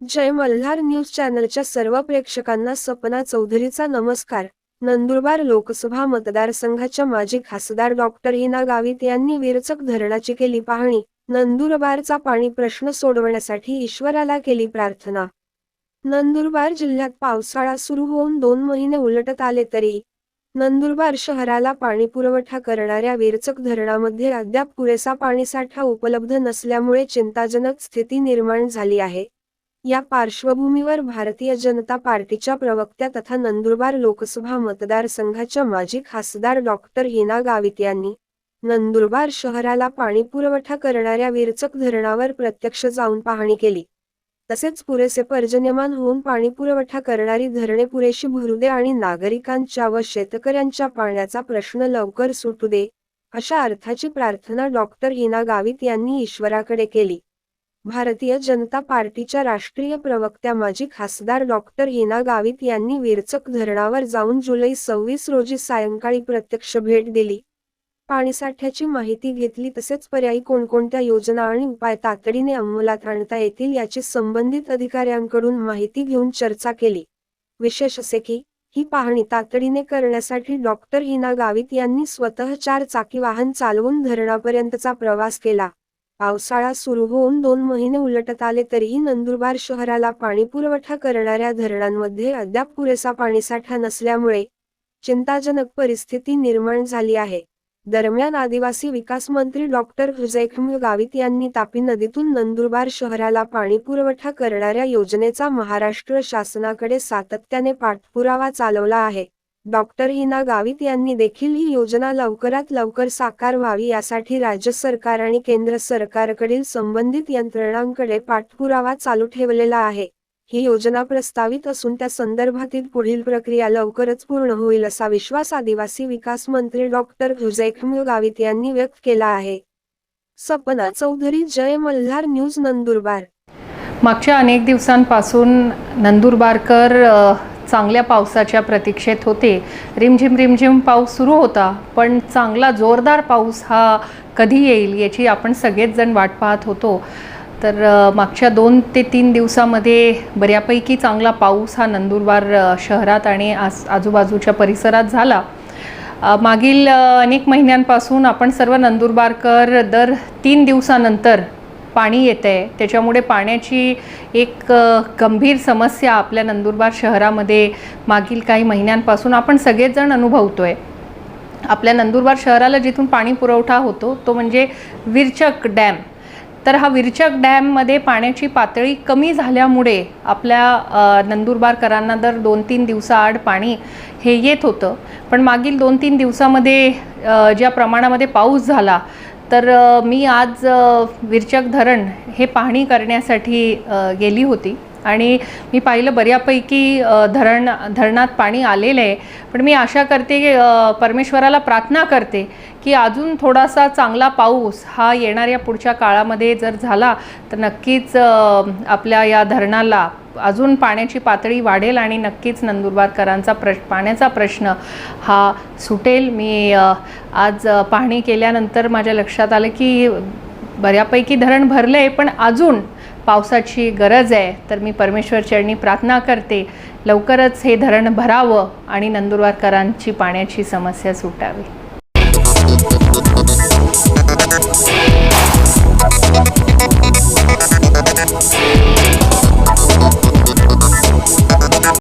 जय Malhar news चॅनलच्या सर्व प्रेक्षकांना सपना चौधरीचा नमस्कार. नंदुरबार लोकसभा मतदारसंघाच्या माजी खासदार डॉक्टर हिना गावित यांनी विरचक धरणाची केली पाहणी. नंदुरबारचा पाणी प्रश्न सोडवण्यासाठी ईश्वराला केली प्रार्थना. नंदुरबार जिल्ह्यात पावसाळा सुरू होऊन दोन महिने उलटत आले तरी नंदुरबार शहराला पाणी पुरवठा करणाऱ्या विरचक धरणामध्ये अद्याप पुरेसा पाणीसाठा उपलब्ध नसल्यामुळे चिंताजनक स्थिती निर्माण झाली आहे. या पार्श्वभूमीवर भारतीय जनता पार्टीच्या प्रवक्त्या तथा नंदुरबार लोकसभा मतदारसंघाच्या माजी खासदार डॉक्टर हिना गावित यांनी नंदुरबार शहराला पाणी पुरवठा करणाऱ्या विरचक धरणावर प्रत्यक्ष जाऊन पाहणी केली. तसेच पुरेसे पर्जन्यमान होऊन पाणी पुरवठा करणारी धरणे पुरेशी भरू दे आणि नागरिकांच्या व शेतकऱ्यांच्या पाण्याचा प्रश्न लवकर सुटू दे अशा अर्थाची प्रार्थना डॉक्टर हिना गावित यांनी ईश्वराकडे केली. भारतीय जनता पार्टीच्या राष्ट्रीय प्रवक्त्या माजी खासदार डॉक्टर हिना गावित यांनी विरचक धरणावर जाऊन जुलै सव्वीस रोजी सायंकाळी प्रत्यक्ष भेट दिली. पाणीसाठ्याची माहिती घेतली तसेच पर्यायी कोणकोणत्या योजना आणि उपाय तातडीने अंमलात आणता येतील याची संबंधित अधिकाऱ्यांकडून माहिती घेऊन चर्चा केली. विशेष असे की ही पाहणी तातडीने करण्यासाठी डॉक्टर हिना गावित यांनी स्वतः चार चाकी वाहन चालवून धरणापर्यंतचा प्रवास केला. पावसाळा सुरू होऊन दोन महिने उलटत आले तरीही नंदुरबार शहराला पाणी पुरवठा करणाऱ्या धरणांमध्ये अद्याप पुरेसा पाणीसाठा नसल्यामुळे चिंताजनक परिस्थिती निर्माण झाली आहे. दरम्यान आदिवासी विकास मंत्री डॉक्टर हुजैखम गावित यांनी तापी नदीतून नंदुरबार शहराला पाणी पुरवठा करणाऱ्या योजनेचा महाराष्ट्र शासनाकडे सातत्याने पाठपुरावा चालवला आहे. डॉक्टर हिना गावित यांनी देखील ही योजना लवकरात लवकर साकार व्हावी यासाठी राज्य सरकार आणि केंद्र सरकारकडील संबंधित यंत्रणांकडे पाठपुरावा चालू ठेवलेला आहे. ही योजना प्रस्तावित असून त्या संदर्भातील पुढील प्रक्रिया लवकरच पूर्ण होईल असा विश्वास आदिवासी विकास मंत्री डॉक्टर हुजैखम गावित यांनी व्यक्त केला आहे. सपना चौधरी जय मल्हार न्यूज नंदुरबार. मागच्या अनेक दिवसांपासून नंदुरबारकर चांगल्या पावसाच्या प्रतीक्षेत होते. रिमझिम रिमझिम पाऊस सुरू होता पण चांगला जोरदार पाऊस हा कधी येईल याची आपण सगळेच जण वाट पाहत होतो. तर मागच्या दोन ते तीन दिवसामध्ये बऱ्यापैकी चांगला पाऊस हा नंदुरबार शहरात आणि आस आजूबाजूच्या परिसरात झाला. मागील अनेक महिन्यांपासून आपण सर्व नंदुरबारकर दर तीन दिवसानंतर पाणी येतं आहे त्याच्यामुळे पाण्याची एक गंभीर समस्या आपल्या नंदुरबार शहरामध्ये मागील काही महिन्यांपासून आपण सगळेजण अनुभवतो आहे आपल्या नंदुरबार शहराला जिथून पाणी पुरवठा होतो तो म्हणजे विरचक डॅम. तर हा विरचक डॅममध्ये पाण्याची पातळी कमी झाल्यामुळे आपल्या नंदुरबारकरांना दर दोन तीन दिवसाआड पाणी हे येत होतं. पण मागील दोन तीन दिवसामध्ये ज्या प्रमाणामध्ये पाऊस झाला तर मी आज विरचक धरण हे पाहणी करण्यासाठी गेली होती. आणि मी पाहिलं बऱ्यापैकी धरण धरणात पाणी आलेलं आहे. पण मी आशा करते की, परमेश्वराला प्रार्थना करते की अजून थोडासा चांगला पाऊस हा येणाऱ्या पुढच्या काळामध्ये जर झाला तर नक्कीच आपल्या या धरणाला अजून पाण्याची पातळी वाढेल आणि नक्कीच नंदुरबारकरांचा प्रश पाण्याचा प्रश्न हा सुटेल. मी आज पाहणी केल्यानंतर माझ्या लक्षात आलं की बऱ्यापैकी धरण भरलं आहे पण अजून पावसाची गरज आहे तर मी परमेश्वर चरणी प्रार्थना करते. लवकरच हे धरण भरावं आणि नंदुरबारकरांची पाण्याची समस्या सुटावी.